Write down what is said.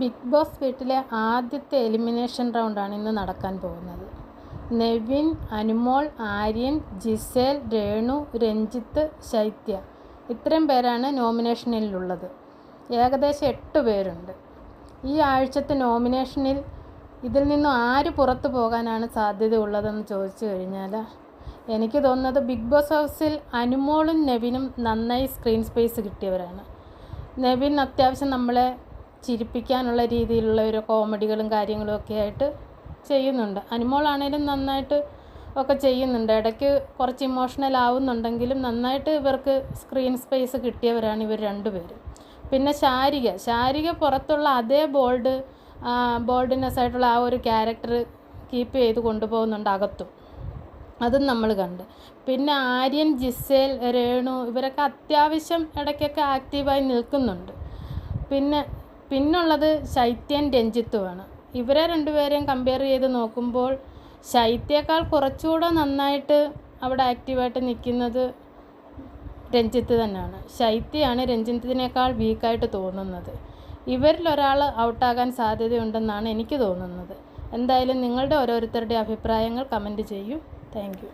Big boss വീട്ടിലെ ആദ്യത്തെ elimination റൗണ്ടാണ് ഇന്ന് നടക്കാൻ പോകുന്നത്. നെവിൻ അനുമോൾ ആര്യൻ ജിസേൽ രേണു രഞ്ജിത്ത് ശൈത്യ ഇത്രയും പേരാണ് നോമിനേഷനിലുള്ളത് ഏകദേശം എട്ട് പേരുണ്ട്. ഈ ആഴ്ചത്തെ നോമിനേഷനിൽ ഇതിൽ നിന്നും ആര് പുറത്തു പോകാനാണ് സാധ്യതയുള്ളതെന്ന് ചോദിച്ചു കഴിഞ്ഞാൽ എനിക്ക് തോന്നുന്നത് ബിഗ് ബോസ് ഹൗസിൽ അനുമോളും നെവിനും നന്നായി സ്ക്രീൻ സ്പേസ് കിട്ടിയവരാണ്. നെവിൻ അത്യാവശ്യം നമ്മളെ ചിരിപ്പിക്കാനുള്ള രീതിയിലുള്ള ഒരു കോമഡികളും കാര്യങ്ങളും ഒക്കെ ആയിട്ട് ചെയ്യുന്നുണ്ട്. അനുമോളാണേലും നന്നായിട്ട് ഒക്കെ ചെയ്യുന്നുണ്ട്. ഇടയ്ക്ക് കുറച്ച് ഇമോഷണൽ ആവുന്നുണ്ടെങ്കിലും നന്നായിട്ട് ഇവർക്ക് സ്ക്രീൻ സ്പേസ് കിട്ടിയവരാണ് ഇവർ രണ്ടുപേരും. പിന്നെ ശാരിക. ശാരിക പുറത്തുള്ള അതേ ബോൾഡ് ബോൾഡിനെസ് ആയിട്ടുള്ള ആ ഒരു ക്യാരക്ടർ കീപ്പ് ചെയ്ത് കൊണ്ടുപോകുന്നുണ്ട് അകത്തും. അതും നമ്മൾ കണ്ട്. പിന്നെ ആര്യൻ ജിസേൽ രേണു ഇവരൊക്കെ അത്യാവശ്യം ഇടയ്ക്കൊക്കെ ആക്റ്റീവായി നിൽക്കുന്നുണ്ട്. പിന്നെ പിന്നുള്ളത് ശൈത്യൻ രഞ്ജിത്തുമാണ് ഇവരെ രണ്ടുപേരെയും കമ്പയർ ചെയ്ത് നോക്കുമ്പോൾ ശൈത്യേക്കാൾ കുറച്ചുകൂടെ നന്നായിട്ട് അവിടെ ആക്റ്റീവായിട്ട് നിൽക്കുന്നത് രഞ്ജിത്ത് തന്നെയാണ്. ശൈത്യയാണ് രഞ്ജിത്തിനേക്കാൾ വീക്കായിട്ട് തോന്നുന്നത്. ഇവരിൽ ഒരാൾ ഔട്ടാകാൻ സാധ്യതയുണ്ടെന്നാണ് എനിക്ക് തോന്നുന്നത്. എന്തായാലും നിങ്ങളുടെ ഓരോരുത്തരുടെ അഭിപ്രായങ്ങൾ കമന്റ് ചെയ്യൂ. താങ്ക്